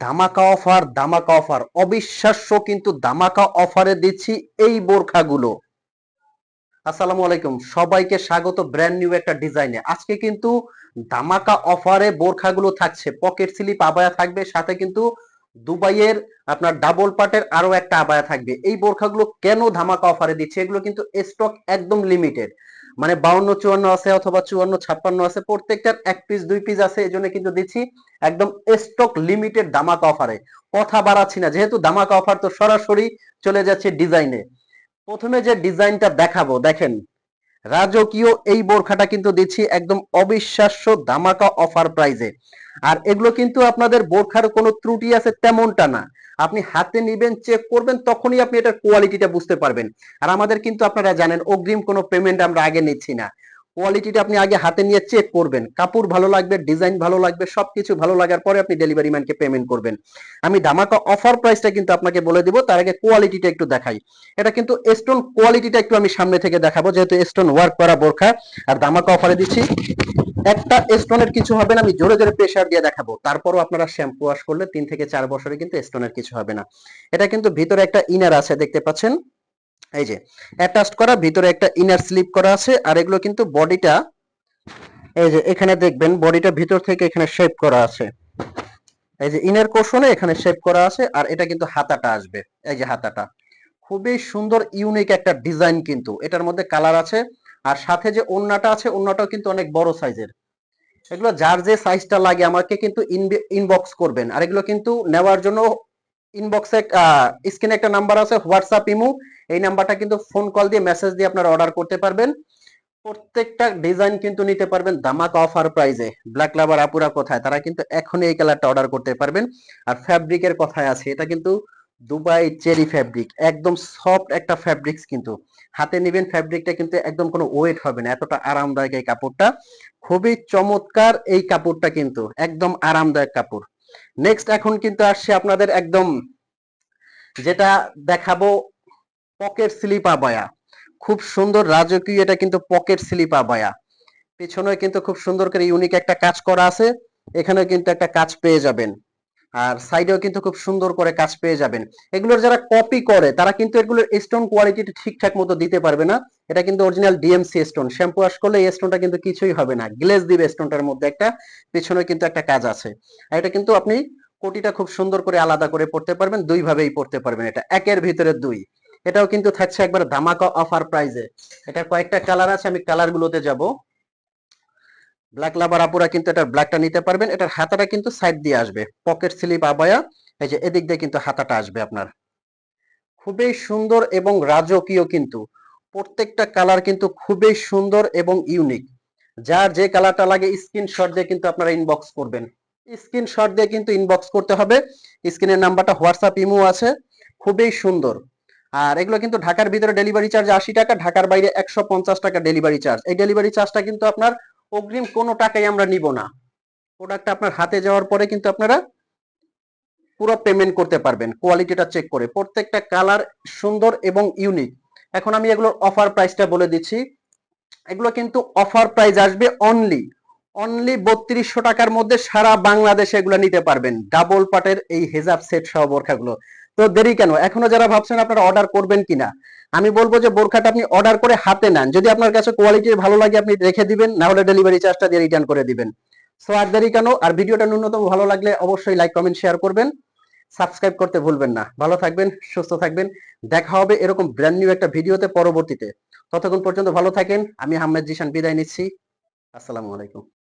ধামাকা অফার ধামাকা অফার। অবিশ্বাস্য কিন্তু ধামাকা অফারে দিচ্ছি এই বোরখাগুলো। আসসালামু আলাইকুম। সবাইকে স্বাগত ব্র্যান্ড নিউ একটা ডিজাইনে। আজকে কিন্তু ধামাকা অফারে বোরখাগুলো থাকছে। পকেট স্লিপ আবায়া থাকবে, সাথে কিন্তু দুবাইয়ের আপনার ডাবল পার্টের আরও একটা আবায়া থাকবে। এই বোরখাগুলো কেন ধামাকা অফারে দিচ্ছে? এগুলো কিন্তু স্টক একদম লিমিটেড মানে বাউন্ন, চুয়ান্ন আছে অথবা চুয়ান্ন, ছাপ্পান্ন আছে, প্রত্যেকটার এক পিস দুই পিস আছে এই জন্য কিন্তু দিচ্ছি একদম স্টক লিমিটেড ধামাকা অফারে কথা বাড়াচ্ছি না, যেহেতু ধামাকা অফার তো সরাসরি চলে যাচ্ছে ডিজাইনে প্রথমে যে ডিজাইনটা দেখাবো, দেখেন। রাজকীয় এই বোরখাটা কিন্তু দিচ্ছি একদম অবিশ্বাস্য ধামাকা অফার প্রাইজে আর এগুলো কিন্তু আপনাদের বোরখার কোনো ত্রুটি আছে তেমনটা না। আপনি হাতে নিবেন চেক করবেন, তখনই আপনি এটার কোয়ালিটিটা বুঝতে পারবেন। আর আমাদের কিন্তু আপনারা জানেন, অগ্রিম কোনো পেমেন্ট আমরা আগে নিচ্ছি না। কোয়ালিটিটা আপনি আগে হাতে নিয়ে চেক করবেন। কাপড় ভালো লাগবে ডিজাইন ভালো লাগবে, সবকিছু ভালো লাগার পরে আপনি ডেলিভারি ম্যানকে পেমেন্ট করবেন। আমি ধামাকা অফার প্রাইসটা কিন্তু আপনাকে বলে দিব, তার আগে কোয়ালিটিটা একটু দেখাই। এটা কিন্তু স্টোন কোয়ালিটিটা একটু আমি সামনে থেকে দেখাবো, যেহেতু স্টোন ওয়ার্ক করা বোরখা। আর ধামাকা অফারে দিচ্ছি। একটা স্টোনের কিছু হবে না, আমি জোরে জোরে প্রেসার দিয়ে দেখাবো। তারপরও আপনারা শ্যাম্পু ওয়াশ করলে তিন থেকে চার বছরে কিন্তু স্টোনের কিছু হবে না। এটা কিন্তু ভিতরে একটা ইনার আছে, দেখতে পাচ্ছেন? এই যে অ্যাটাচড করা, ভিতরে একটা ইনার স্লিপ করা আছে, আর এগুলো কিন্তু বডিটা, এই যে, এখানে দেখবেন, বডিটা ভিতর থেকে এখানে শেপ করা আছে। এই যে ইনার কোশনে এখানে শেপ করা আছে, আর এটা কিন্তু হাতাটা আসবে। এই যে, হাতাটা। খুবই সুন্দর ইউনিক একটা ডিজাইন কিন্তু। এটার মধ্যে কালার আছে আর সাথে যে ওন্নাটা আছে ওন্নাটাও কিন্তু অনেক বড় সাইজের এগুলো যার যে সাইজটা লাগে, আমাকে কিন্তু ইনবক্স করবেন। আর এগুলো কিন্তু নেওয়ার জন্য ইনবক্সে স্ক্রিনে একটা নাম্বার আছে হোয়াটসঅ্যাপ ইমু এই নাম্বারটা কিন্তু ফোন কল দিয়ে মেসেজ দিয়ে আপনারা অর্ডার করতে পারবেন। প্রত্যেকটা ডিজাইন কিন্তু নিতে পারবেন দামাক অফার প্রাইজে ব্ল্যাক লাভার আপুরা কোথায়? তারা কিন্তু এখনই এই কালারটা অর্ডার করতে পারবেন। আর ফ্যাব্রিকের কথায় আছে, এটা কিন্তু দুবাই চেরি ফ্যাব্রিক একদম সফট একটা ফ্যাব্রিক্স কিন্তু। হাতে নেবেন ফ্যাব্রিকটা কিন্তু একদম কোনো ওয়েট হবে না, এতটা আরামদায়ক এই কাপড়টা। খুবই চমৎকার এই কাপড়টা কিন্তু, একদম আরামদায়ক কাপড়। নেক্সট এখন কিন্তু আসছে আপনাদের একদম যেটা দেখাবো পকেট স্লিপ আবায়া। খুব সুন্দর রাজকীয় এটা কিন্তু পকেট স্লিপ আবায়া। পেছনে কিন্তু খুব সুন্দর করে ইউনিক একটা কাজ করা আছে। এখানেও কিন্তু একটা কাজ পেয়ে যাবেন। আর সাইডেও কিন্তু খুব সুন্দর করে কাজ পেয়ে যাবেন। এগুলোর যারা কপি করে, তারা কিন্তু এগুলোর স্টোন কোয়ালিটিটা ঠিকঠাক মতো দিতে পারবে না। এটা কিন্তু original DMC stone shampoo wash করলে এই স্টোনটা কিন্তু কিছুই হবে না। গ্লেজ দিবে স্টোনটার মধ্যে একটা পেছনে কিন্তু একটা কাজ আছে। আর এটা কিন্তু আপনি কোটিটা খুব সুন্দর করে আলাদা করে পড়তে পারবেন দুই ভাবেই পড়তে পারবেন এটা। একের ভিতরে দুই। এটাও কিন্তু থাকছে একবার ধামাকা অফার প্রাইজে এটা কয়েকটা কালার আছে, আমি কালার গুলোতে যাব। ব্ল্যাক লাভার আপুরা কিন্তু এটার ব্ল্যাকটা নিতে পারবেন। এটার হাতাটা কিন্তু সাইড দিয়ে আসবে। পকেট স্লিপ আবায়া, এই যে এদিক দিয়ে কিন্তু হাতাটা আসবে আপনার। খুবই সুন্দর এবং রাজকীয় কিন্তু। প্রত্যেকটা কালার কিন্তু খুবই সুন্দর এবং ইউনিক যার যে কালারটা লাগে স্ক্রিনশট দিয়ে কিন্তু আপনারা ইনবক্স করবেন। স্ক্রিনশট দিয়ে কিন্তু ইনবক্স করতে হবে। স্ক্রিনের নাম্বারটা হোয়াটসঅ্যাপ ইমো আছে। খুবই সুন্দর। আর এগুলো কিন্তু ঢাকার ভিতরে ডেলিভারি চার্জ আশি টাকা, ঢাকার বাইরে একশো পঞ্চাশ টাকা ডেলিভারি চার্জ এই ডেলিভারি চার্জটা কিন্তু আপনার অগ্রিম কোনো টাকাই আমরা নিব না। প্রোডাক্টটা আপনার হাতে যাওয়ার পরে কিন্তু আপনারা পুরো পেমেন্ট করতে পারবেন কোয়ালিটিটা চেক করে। প্রত্যেকটা কালার সুন্দর এবং ইউনিক এখন আমি এগুলোর অফার প্রাইসটা বলে দিচ্ছি। এগুলো কিন্তু অফার প্রাইস আসবে অনলি অনলি বত্রিশশো টাকার মধ্যে সারা বাংলাদেশে এগুলো নিতে পারবেন। ডাবল পাটের এই হেজাব সেট সহ বোরখাগুলো। তো দেরি কেন? এখনও যারা ভাবছেন আপনারা অর্ডার করবেন কিনা? আমি বলব যে বোরখাটা আপনি অর্ডার করে হাতে নেন। যদি আপনার কাছে কোয়ালিটি ভালো লাগে আপনি রেখে দিবেন, না হলে ডেলিভারি চার্জটা দিয়ে রিটার্ন করে দিবেন। সো আর দেরি কেন? আর ভিডিওটা ন্যূনতম ভালো লাগলে অবশ্যই লাইক কমেন্ট শেয়ার করবেন। সাবস্ক্রাইব করতে ভুলবেন না। ভালো থাকবেন, সুস্থ থাকবেন। দেখা হবে এরকম ব্র্যান্ড নিউ একটা ভিডিওতে পরবর্তীতে। ততক্ষণ পর্যন্ত ভালো থাকেন। আমি আহমেদ জিশান বিদায় নিচ্ছি। আসসালামু আলাইকুম।